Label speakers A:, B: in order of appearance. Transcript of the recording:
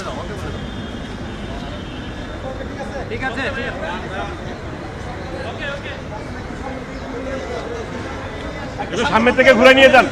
A: ঠিক দাও ঠিক আছে
B: সামনের থেকে ঘুরে নিয়ে যান।